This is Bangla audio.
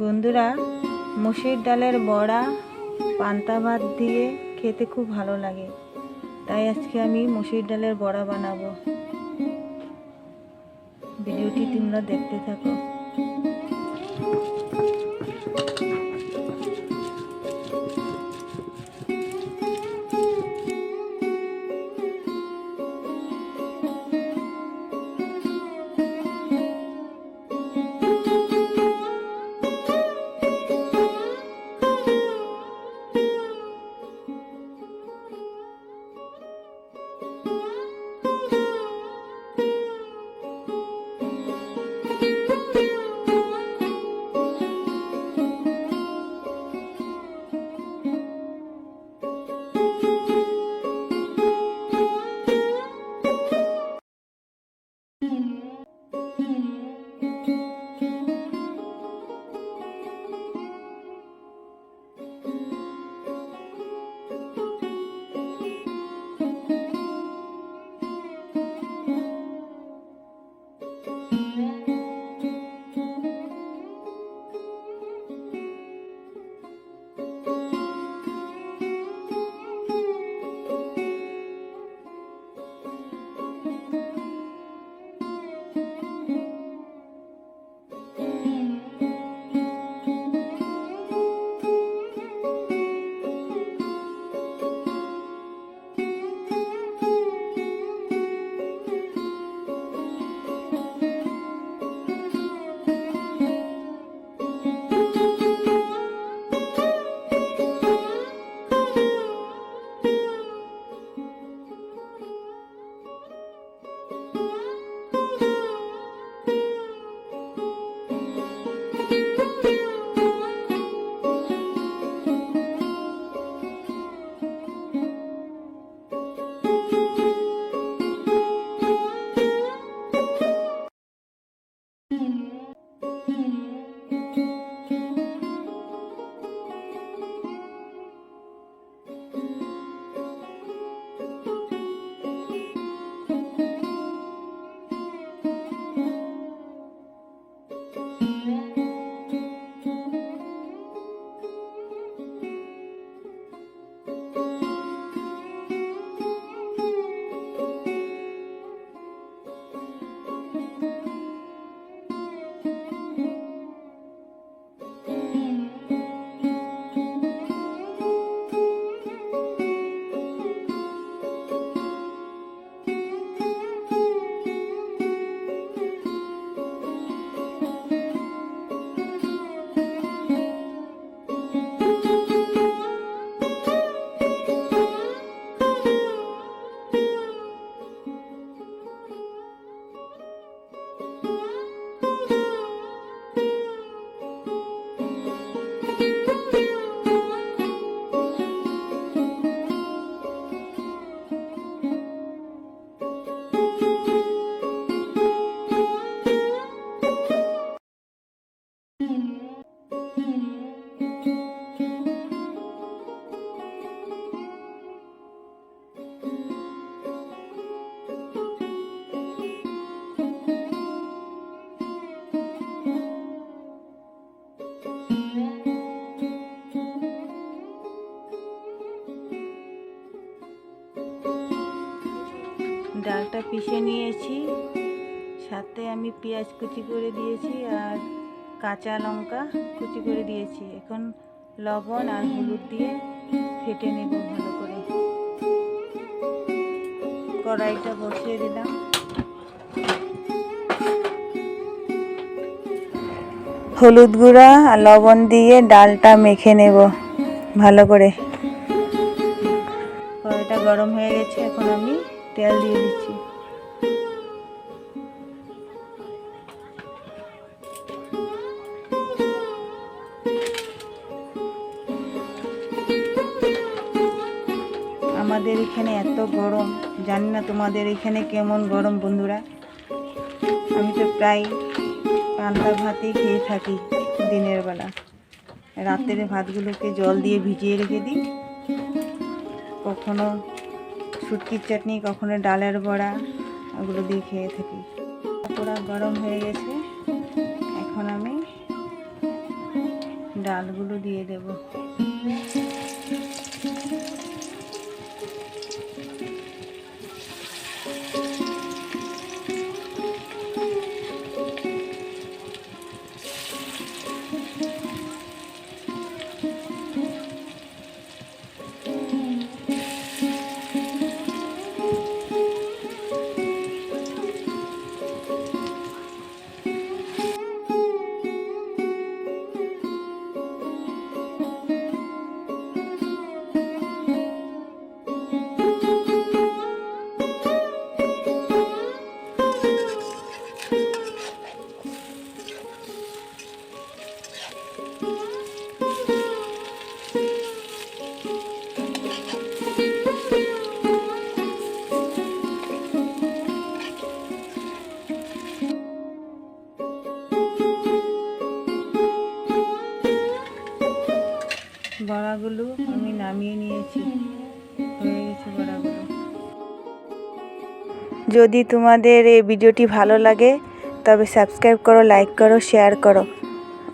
বন্ধুরা, মুসুর ডালের বড়া, পান্তা ভাত দিয়ে খেতে খুব ভালো লাগে। তাই আজকে আমি মুসুর ডালের বড়া বানাবো। ভিডিওটি তোমরা দেখতে থাকো। ডালটা পিষে নিয়েছি, সাথে আমি পেঁয়াজ কুচি করে দিয়েছি আর কাঁচা লঙ্কা কুচি করে দিয়েছি। এখন লবণ আর হলুদ দিয়ে ফেটে নেব ভালো করে। কড়াইটা বসিয়ে দিলাম। হলুদ গুঁড়া আর লবণ দিয়ে ডালটা মেখে নেব ভালো করে। কড়াইটা গরম হয়ে গেছে, এখন আমি তেল দিয়ে দিচ্ছি। আমাদের এখানে এত গরম, জানি না তোমাদের এখানে কেমন গরম বন্ধুরা। আমি তো প্রায় পান্তা ভাতেই খেয়ে থাকি দিনের বেলা। রাতের ভাতগুলোকে জল দিয়ে ভিজিয়ে রেখে দিই। কখনো শুটকির চাটনি, কখনো ডালের বড়া, ওগুলো দিয়ে খেয়ে থাকি। পুরা গরম হয়ে গেছে, এখন আমি ডালগুলো দিয়ে দেব। বড়াগুলো আমি নামিয়ে নিয়েছি। যদি তোমাদের এই ভিডিওটি ভালো লাগে, তবে সাবস্ক্রাইব করো, লাইক করো, শেয়ার করো।